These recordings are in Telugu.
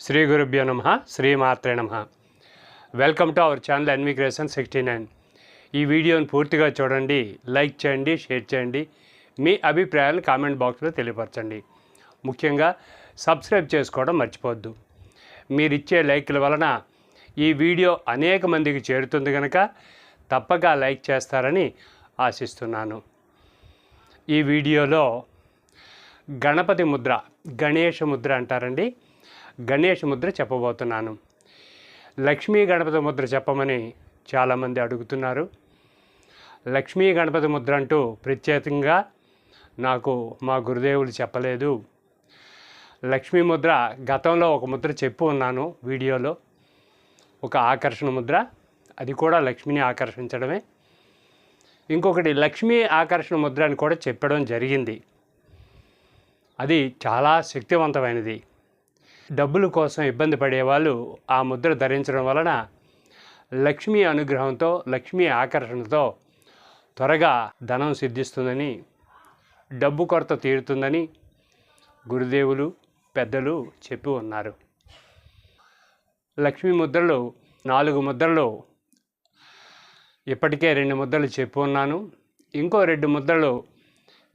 శ్రీ గురుభ్యో నమ శ్రీమాత్రే నమ. వెల్కమ్ టు అవర్ ఛానల్ ఎన్విగ్రేషన్ సిక్స్టీ నైన్ ఈ వీడియోని పూర్తిగా చూడండి లైక్ చేయండి షేర్ చేయండి. మీ అభిప్రాయాలను కామెంట్ బాక్స్లో తెలియపరచండి. ముఖ్యంగా సబ్స్క్రైబ్ చేసుకోవడం మర్చిపోవద్దు. మీరు ఇచ్చే లైక్ల వలన ఈ వీడియో అనేక మందికి చేరుతుంది కనుక తప్పక లైక్ చేస్తారని ఆశిస్తున్నాను. ఈ వీడియోలో గణపతి ముద్ర గణేష ముద్ర అంటారండి. గణేష్ ముద్ర చెప్పబోతున్నాను. లక్ష్మీ గణపతి ముద్ర చెప్పమని చాలామంది అడుగుతున్నారు. లక్ష్మీ గణపతి ముద్ర అంటూ ప్రత్యేకంగా నాకు మా గురుదేవులు చెప్పలేదు. లక్ష్మీ ముద్ర గతంలో ఒక ముద్ర చెప్పు ఉన్నాను వీడియోలో. ఒక ఆకర్షణ ముద్ర అది కూడా లక్ష్మిని ఆకర్షించడమే. ఇంకొకటి లక్ష్మీ ఆకర్షణ ముద్ర అని కూడా చెప్పడం జరిగింది. అది చాలా శక్తివంతమైనది. డబ్బుల కోసం ఇబ్బంది పడేవాళ్ళు ఆ ముద్ర ధరించడం వలన లక్ష్మీ అనుగ్రహంతో లక్ష్మీ ఆకర్షణతో త్వరగా ధనం సిద్ధిస్తుందని డబ్బు కొరత తీరుతుందని గురుదేవులు పెద్దలు చెప్పి ఉన్నారు. లక్ష్మీ ముద్రలు నాలుగు ముద్రలు ఇప్పటికే రెండు ముద్రలు చెప్పి ఉన్నాను. ఇంకో రెండు ముద్రలు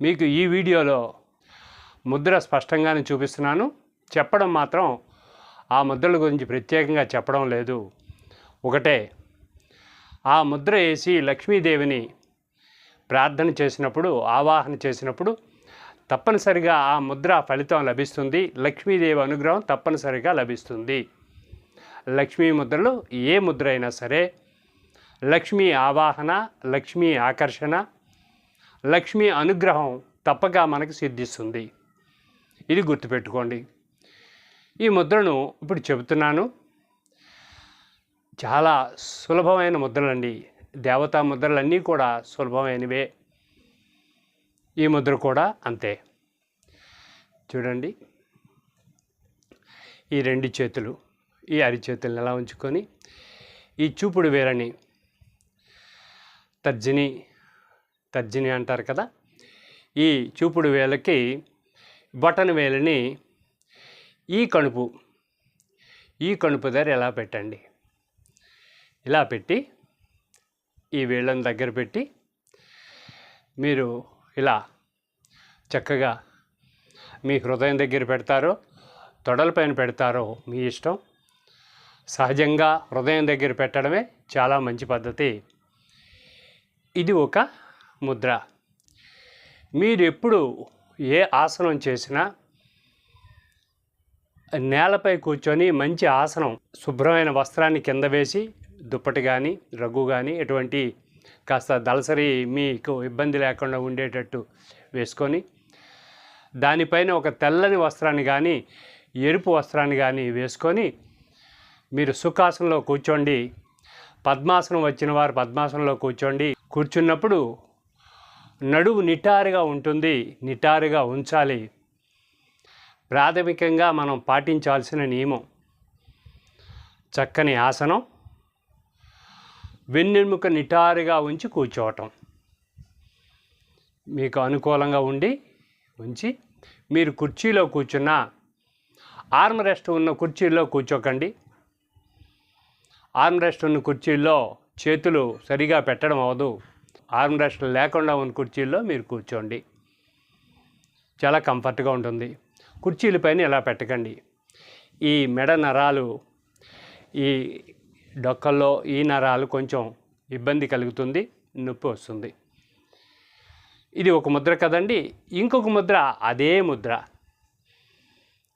మీకు ఈ వీడియోలో ముద్ర స్పష్టంగానే చూపిస్తున్నాను. చెప్పడం మాత్రం ఆ ముద్రల గురించి ప్రత్యేకంగా చెప్పడం లేదు. ఒకటే ఆ ముద్ర వేసి లక్ష్మీదేవిని ప్రార్థన చేసినప్పుడు ఆవాహన చేసినప్పుడు తప్పనిసరిగా ఆ ముద్ర ఫలితం లభిస్తుంది. లక్ష్మీదేవి అనుగ్రహం తప్పనిసరిగా లభిస్తుంది. లక్ష్మీ ముద్రలు ఏ ముద్ర అయినా సరే లక్ష్మీ ఆవాహన లక్ష్మీ ఆకర్షణ లక్ష్మీ అనుగ్రహం తప్పక మనకు సిద్ధిస్తుంది. ఇది గుర్తుపెట్టుకోండి. ఈ ముద్రను ఇప్పుడు చెబుతున్నాను. చాలా సులభమైన ముద్రలండి. దేవతా ముద్రలన్నీ కూడా సులభమైనవే. ఈ ముద్ర కూడా అంతే. చూడండి. ఈ రెండు చేతులు ఈ అరిచేతులను ఎలా ఉంచుకొని ఈ చూపుడు వేరని తర్జిని తర్జిని అంటారు కదా? ఈ చూపుడు వేలకి బటన్ వేలని ఈ కణుపు ఈ కణుపు దగ్గర ఎలా పెట్టండి? ఇలా పెట్టి ఈ వేళ్ళని దగ్గర పెట్టి మీరు ఇలా చక్కగా మీ హృదయం దగ్గర పెడతారో తొడలపైన పెడతారో మీ ఇష్టం. సహజంగా హృదయం దగ్గర పెట్టడమే చాలా మంచి పద్ధతి. ఇది ఒక ముద్ర. మీరు ఎప్పుడు ఏ ఆసనం చేసినా నేలపై కూర్చొని మంచి ఆసనం శుభ్రమైన వస్త్రాన్ని కింద వేసి దుప్పటి కానీ రగ్గు కానీ ఎటువంటి కాస్త దళసరి మీకు ఇబ్బంది లేకుండా ఉండేటట్టు వేసుకొని దానిపైన ఒక తెల్లని వస్త్రాన్ని కానీ ఎరుపు వస్త్రాన్ని కానీ వేసుకొని మీరు సుఖాసనంలో కూర్చోండి. పద్మాసనం వచ్చిన వారు పద్మాసనంలో కూర్చోండి. కూర్చున్నప్పుడు నడువు నిటారుగా ఉంటుంది. నిటారుగా ఉంచాలి. ప్రాథమికంగా మనం పాటించాల్సిన నియమం. చక్కని ఆసనం. వెన్నెముక నిటారుగా ఉంచి కూర్చోవటం. మీకు అనుకూలంగా ఉండి ఉంచి మీరు కుర్చీలో కూర్చున్న ఆర్మ్ రెస్ట్ ఉన్న కుర్చీలో కూర్చోకండి. ఆర్మ్ రెస్ట్ ఉన్న కుర్చీల్లో చేతులు సరిగా పెట్టడం అవ్వదు. ఆర్మ్ రెస్ట్ లేకుండా ఉన్న కుర్చీల్లో మీరు కూర్చోండి. చాలా కంఫర్ట్గా ఉంటుంది. కుర్చీలపైన ఇలా పెట్టకండి. ఈ మెడ నరాలు ఈ డొక్కల్లో ఈ నరాలు కొంచెం ఇబ్బంది కలుగుతుంది నొప్పి వస్తుంది. ఇది ఒక ముద్ర కదండి. ఇంకొక ముద్ర అదే ముద్ర.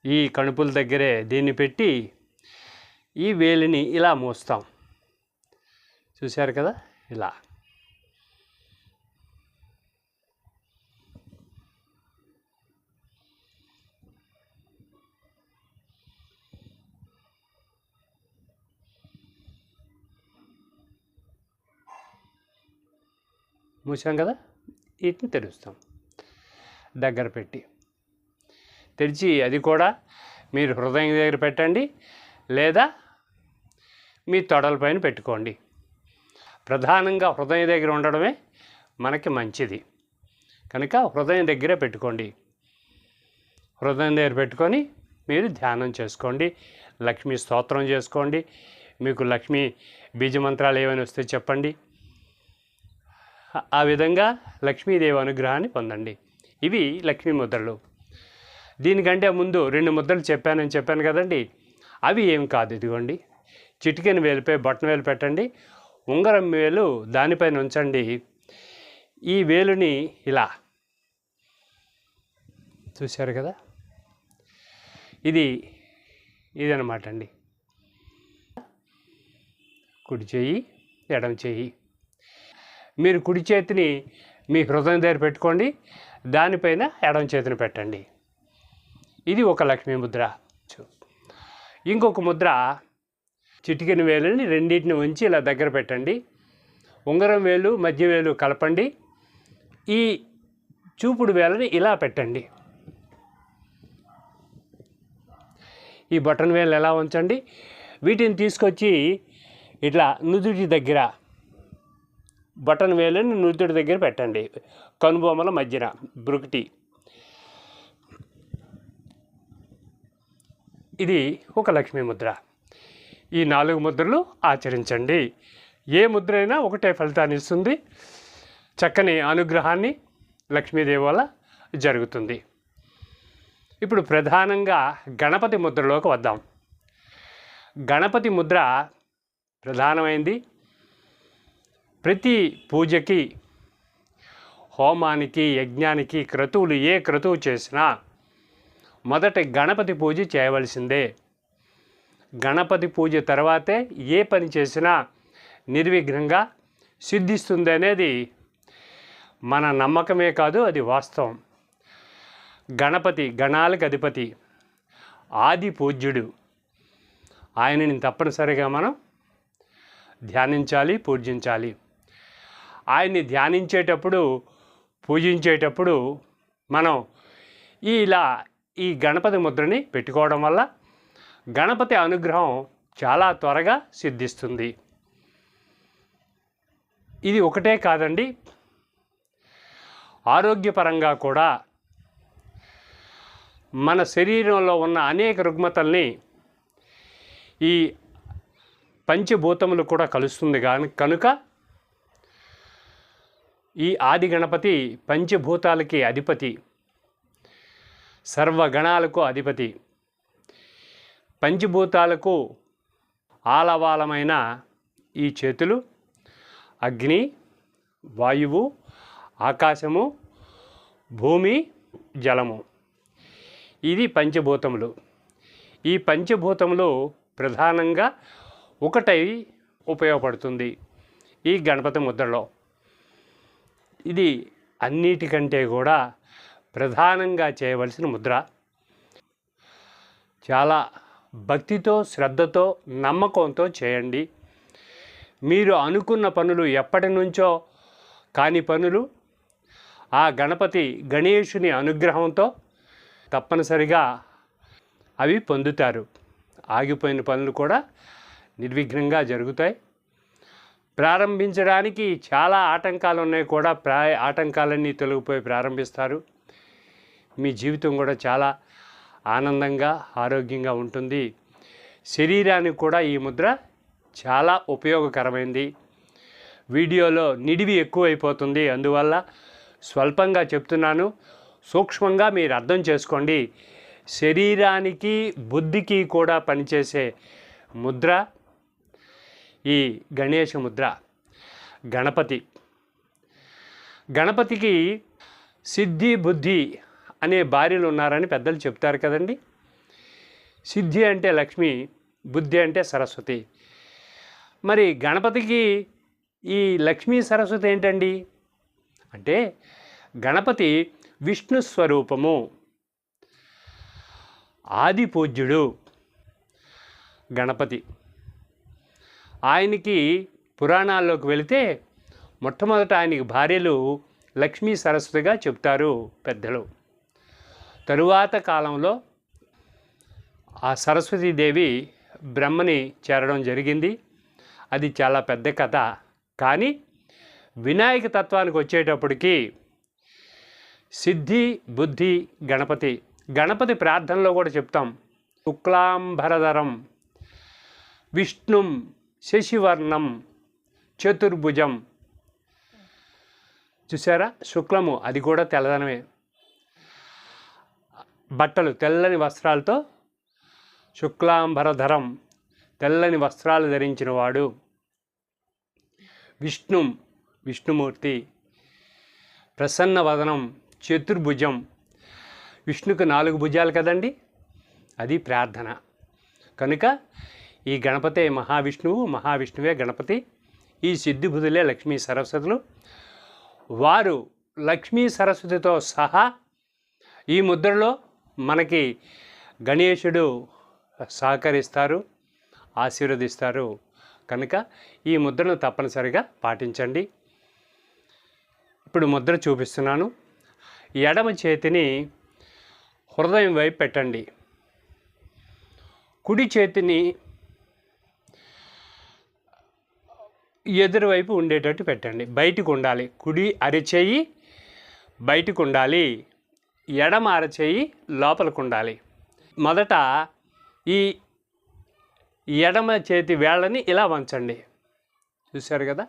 ఈ కణుపుల దగ్గరే దీన్ని పెట్టి ఈ వేలిని ఇలా మోస్తాం. చూశారు కదా? ఇలా. మూసాం కదా? వీటిని తెరుస్తాం. దగ్గర పెట్టి. తెరిచి అది కూడా మీరు హృదయం దగ్గర పెట్టండి లేదా మీ తొడలపైన పెట్టుకోండి. ప్రధానంగా హృదయం దగ్గర ఉండడమే మనకి మంచిది. కనుక హృదయం దగ్గరే పెట్టుకోండి. హృదయం దగ్గర పెట్టుకొని మీరు ధ్యానం చేసుకోండి. లక్ష్మీ స్తోత్రం చేసుకోండి. మీకు లక్ష్మీ బీజమంత్రాలు ఏమైనా వస్తే చెప్పండి. ఆ- విధంగా లక్ష్మీదేవి అనుగ్రహాన్ని పొందండి. ఇవి లక్ష్మీ ముద్రలు. దీనికంటే ముందు రెండు ముద్రలు చెప్పానని చెప్పాను కదండి. అవి ఏం కాదు ఇదిగోండి. చిటికెన్ వేలుపై బొట్టన వేలు పెట్టండి. ఉంగరం వేలు దానిపైన ఉంచండి. ఈ వేలుని ఇలా చూశారు కదా? ఇది ఇదనమాట అండి కుడి చేయి ఎడమ చేయి. మీరు కుడి చేతిని మీ హృదయం దగ్గర పెట్టుకోండి దానిపైన ఎడమ చేతిని పెట్టండి. ఇది ఒక లక్ష్మీ ముద్ర. ఇంకొక ముద్ర చిటికెన వేలుని రెండింటిని ఉంచి ఇలా దగ్గర పెట్టండి. ఉంగరం వేలు మధ్య వేలు కలపండి. ఈ చూపుడు వేలని ఇలా పెట్టండి. ఈ బటన్ వేలు ఎలా ఉంచండి? వీటిని తీసుకొచ్చి ఇట్లా నుదుటి దగ్గర బటన్ వేలని నుదుటి దగ్గర పెట్టండి. కనుబొమ్మల మధ్యన బ్రుకిటి ఇది ఒక లక్ష్మీ ముద్ర. ఈ నాలుగు ముద్రలు ఆచరించండి. ఏ ముద్ర అయినా ఒకటే ఫలితాన్ని ఇస్తుంది. చక్కని అనుగ్రహాన్ని లక్ష్మీదేవి వల్ల జరుగుతుంది. ఇప్పుడు ప్రధానంగా గణపతి ముద్రలోకి వద్దాం. గణపతి ముద్ర ప్రధానమైంది. ప్రతి పూజకి హోమానికి యజ్ఞానికి క్రతువులు ఏ క్రతువు చేసినా మొదట గణపతి పూజ చేయవలసిందే. గణపతి పూజ తర్వాతే ఏ పని చేసినా నిర్విఘ్నంగా సిద్ధిస్తుంది అనేది మన నమ్మకమే కాదు అది వాస్తవం. గణపతి గణాలకు అధిపతి ఆది పూజ్యుడు. ఆయనని తప్పనిసరిగా మనం ధ్యానించాలి పూజించాలి. ఆయన్ని ధ్యానించేటప్పుడు పూజించేటప్పుడు మనం ఇలా ఈ గణపతి ముద్రని పెట్టుకోవడం వల్ల గణపతి అనుగ్రహం చాలా త్వరగా సిద్ధిస్తుంది. ఇది ఒకటే కాదండి. ఆరోగ్యపరంగా కూడా మన శరీరంలో ఉన్న అనేక రుగ్మతల్ని ఈ పంచభూతములు కూడా కలుస్తుంది కానీ కనుక ఈ ఆది గణపతి పంచభూతాలకి అధిపతి సర్వగణాలకు అధిపతి. పంచభూతాలకు ఆలవాలమైన ఈ చేతులు అగ్ని వాయువు ఆకాశము భూమి జలము. ఇది పంచభూతములు. ఈ పంచభూతములు ప్రధానంగా ఒకటై ఉపయోగపడుతుంది ఈ గణపతి ముద్రలో. ఇది అన్నిటికంటే కూడా ప్రధానంగా చేయవలసిన ముద్ర. చాలా భక్తితో శ్రద్ధతో నమ్మకంతో చేయండి. మీరు అనుకున్న పనులు ఎప్పటి నుంచో కాని పనులు ఆ గణపతి గణేషుని అనుగ్రహంతో తప్పనిసరిగా అవి పొందుతారు. ఆగిపోయిన పనులు కూడా నిర్విఘ్నంగా జరుగుతాయి. ప్రారంభించడానికి చాలా ఆటంకాలు ఉన్నాయి కూడా. ప్రా ఆటంకాలన్నీ తొలగిపోయి ప్రారంభిస్తారు. మీ జీవితం కూడా చాలా ఆనందంగా ఆరోగ్యంగా ఉంటుంది. శరీరానికి కూడా ఈ ముద్ర చాలా ఉపయోగకరమైంది. వీడియోలో నిడివి ఎక్కువైపోతుంది. అందువల్ల స్వల్పంగా చెప్తున్నాను. సూక్ష్మంగా మీరు అర్థం చేసుకోండి. శరీరానికి బుద్ధికి కూడా పనిచేసే ముద్ర ఈ గణేష ముద్ర గణపతి. గణపతికి సిద్ధి బుద్ధి అనే భార్యలు ఉన్నారని పెద్దలు చెప్తారు కదండి. సిద్ధి అంటే లక్ష్మి బుద్ధి అంటే సరస్వతి. మరి గణపతికి ఈ లక్ష్మీ సరస్వతి ఏంటండి? అంటే గణపతి విష్ణు స్వరూపము ఆది పూజ్యుడు గణపతి. ఆయనకి పురాణాల్లోకి వెళితే మొట్టమొదట ఆయనకి భార్యలు లక్ష్మీ సరస్వతిగా చెప్తారు పెద్దలు. తరువాత కాలంలో ఆ సరస్వతీదేవి బ్రహ్మని చేరడం జరిగింది. అది చాలా పెద్ద కథ. కానీ వినాయక తత్వానికి వచ్చేటప్పటికి సిద్ధి బుద్ధి గణపతి. గణపతి ప్రార్థనలో కూడా చెప్తాం. శుక్లాంబరధరం విష్ణుం శశివర్ణం చతుర్భుజం. చూసారా శుక్లము అది కూడా తెల్లదనమే. బట్టలు తెల్లని వస్త్రాలతో శుక్లాంబరధరం తెల్లని వస్త్రాలు ధరించినవాడు. విష్ణు విష్ణుం విష్ణుమూర్తి. ప్రసన్న వదనం చతుర్భుజం. విష్ణుకు నాలుగు భుజాలు కదండి? అది ప్రార్థన. కనుక ఈ గణపతే మహావిష్ణువు మహావిష్ణువే గణపతి. ఈ సిద్ధిబుధులే లక్ష్మీ సరస్వతులు. వారు లక్ష్మీ సరస్వతితో సహా ఈ ముద్రలో మనకి గణేశుడు సహకరిస్తారు ఆశీర్వదిస్తారు. కనుక ఈ ముద్రను తప్పనిసరిగా పాటించండి. ఇప్పుడు ముద్ర చూపిస్తున్నాను. ఎడమ చేతిని హృదయం వైపు పెట్టండి. కుడి చేతిని ఎదురువైపు ఉండేటట్టు పెట్టండి. బయటకు ఉండాలి కుడి అరచేయి బయటకు ఉండాలి ఎడమ అరచేయి లోపలికి ఉండాలి మొదట ఈ ఎడమ చేతి వేళ్ళని ఇలా వంచండి. చూశారు కదా?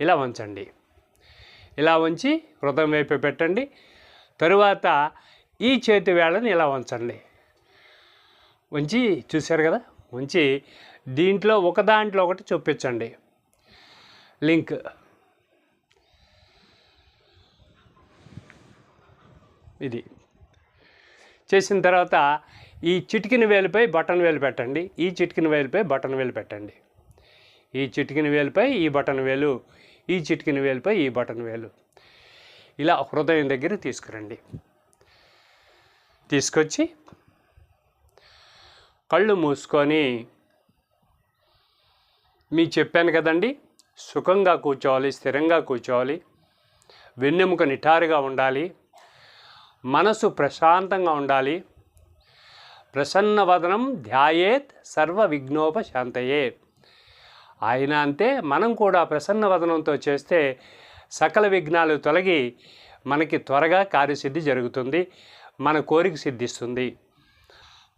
ఇలా వంచండి. ఇలా వంచి హృదయం వైపు పెట్టండి. తరువాత ఈ చేతి వేళ్ళని ఇలా వంచండి. ఉంచి చూశారు కదా? ఉంచి దీంట్లో ఒక దాంట్లో ఒకటి చూపించండి లింక్. ఇది. చేసిన తర్వాత ఈ చిటికిన వేలుపై బటన్ వేలు పెట్టండి. ఈ చిటికిన వేలుపై బటన్ వేలు పెట్టండి. ఈ చిటికిన వేలుపై ఈ బటన్ వేలు ఈ చిటికిన వేలుపై ఈ బటన్ వేలు. ఇలా హృదయం దగ్గర తీసుకురండి. తీసుకొచ్చి కళ్ళు మూసుకొని మీ చెప్పాను కదండి సుఖంగా కూర్చోవాలి స్థిరంగా కూర్చోవాలి వెన్నెముక నిటారుగా ఉండాలి మనసు ప్రశాంతంగా ఉండాలి. ప్రసన్న వదనం ధ్యాయేత్ సర్వ విఘ్నోపశాంతయే. ఆయన అంతే మనం కూడా ప్రసన్న వదనంతో చేస్తే సకల విఘ్నాలు తొలగి మనకి త్వరగా కార్యసిద్ధి జరుగుతుంది మన కోరిక సిద్ధిస్తుంది.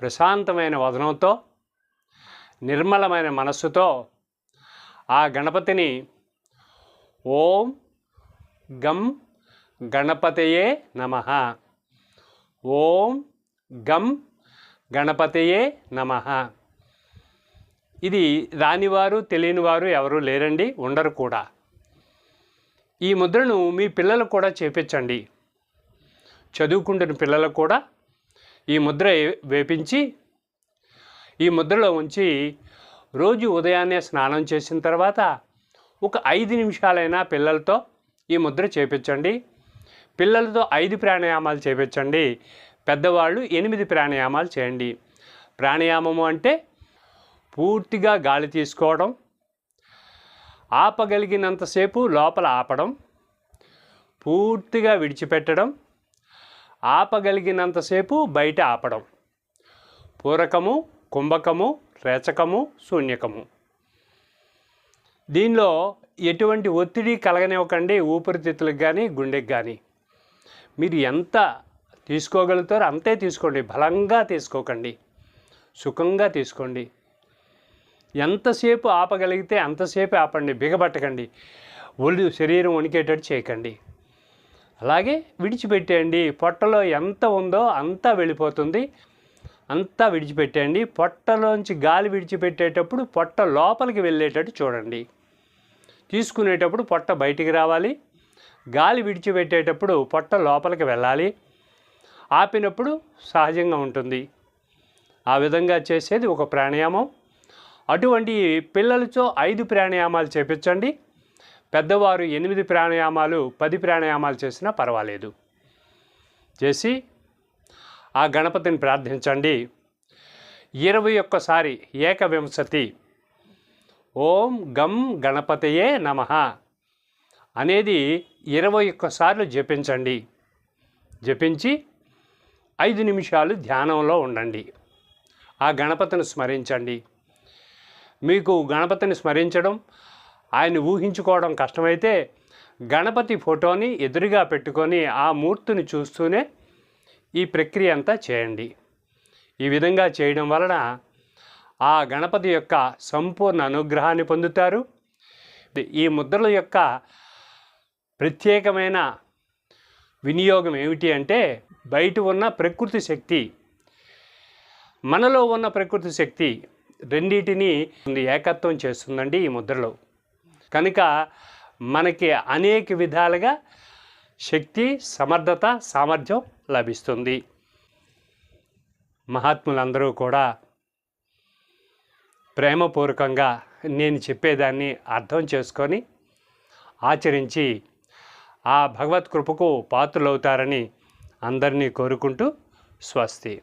ప్రశాంతమైన వదనంతో నిర్మలమైన మనస్సుతో ఆ గణపతిని ఓం గం గణపతయే నమ. ఓం గం గణపతయే నమ. ఇది రానివారు తెలియనివారు ఎవరు లేరండి ఉండరు కూడా. ఈ ముద్రను మీ పిల్లలకు కూడా చేపించండి. చదువుకుంటున్న పిల్లలకు కూడా ఈ ముద్ర వేపించి ఈ ముద్రలో ఉంచి రోజు ఉదయాన్నే స్నానం చేసిన తర్వాత ఒక ఐదు నిమిషాలైనా పిల్లలతో ఈ ముద్ర చేపించండి. పిల్లలతో ఐదు ప్రాణాయామాలు చేపించండి. పెద్దవాళ్ళు ఎనిమిది ప్రాణాయామాలు చేయండి. ప్రాణాయామము అంటే పూర్తిగా గాలి తీసుకోవడం ఆపగలిగినంతసేపు లోపల ఆపడం పూర్తిగా విడిచిపెట్టడం ఆపగలిగినంతసేపు బయట ఆపడం. పూరకము కుంభకము రేచకము శూన్యకము. దీనిలో ఎటువంటి ఒత్తిడి కలగనివ్వకండి ఊపిరితిత్తులకు కానీ గుండెకి కానీ మీరు ఎంత తీసుకోగలుగుతారో అంతే తీసుకోండి బలంగా తీసుకోకండి సుఖంగా తీసుకోండి. ఎంతసేపు ఆపగలిగితే అంతసేపు ఆపండి బిగబట్టకండి ఒళ్ళు శరీరం వణికేటట్టు చేయకండి. అలాగే విడిచిపెట్టేయండి పొట్టలో ఎంత ఉందో అంతా వెళ్ళిపోతుంది. అంతా విడిచిపెట్టండి పొట్టలోంచి గాలి విడిచిపెట్టేటప్పుడు పొట్ట లోపలికి వెళ్ళేటట్టు చూడండి. తీసుకునేటప్పుడు పొట్ట బయటికి రావాలి. గాలి విడిచిపెట్టేటప్పుడు పొట్ట లోపలికి వెళ్ళాలి. ఆపినప్పుడు సహజంగా ఉంటుంది. ఆ విధంగా చేసేది ఒక ప్రాణాయామం. అటువంటి పిల్లలతో ఐదు ప్రాణాయామాలు చేపించండి. పెద్దవారు ఎనిమిది ప్రాణాయామాలు పది ప్రాణాయామాలు చేసినా పర్వాలేదు. చేసి ఆ గణపతిని ప్రార్థించండి. ఇరవై ఒక్కసారి ఏకవింశతి. ఓం గం గణపతయే నమ అనేది ఇరవై ఒక్కసార్లు జపించండి. జపించి ఐదు నిమిషాలు ధ్యానంలో ఉండండి. ఆ గణపతిని స్మరించండి. మీకు గణపతిని స్మరించడం ఆయన ఊహించుకోవడం కష్టమైతే గణపతి ఫోటోని ఎదురుగా పెట్టుకొని ఆ మూర్తిని చూస్తూనే ఈ ప్రక్రియ అంతా చేయండి. ఈ విధంగా చేయడం వలన ఆ గణపతి యొక్క సంపూర్ణ అనుగ్రహాన్ని పొందుతారు. ఈ ముద్రల యొక్క ప్రత్యేకమైన వినియోగం ఏమిటి అంటే బయట ఉన్న ప్రకృతి శక్తి మనలో ఉన్న ప్రకృతి శక్తి రెండింటిని ఏకత్వం చేస్తుందండి ఈ ముద్రలో. కనుక మనకి అనేక విధాలుగా శక్తి సమర్థత సామర్థ్యం లభిస్తుంది. మహాత్ములందరూ కూడా ప్రేమపూర్వకంగా నేను చెప్పేదాన్ని అర్థం చేసుకొని ఆచరించి ఆ భగవత్ కృపకు పాత్రలవుతారని అందరినీ కోరుకుంటూ స్వస్తి.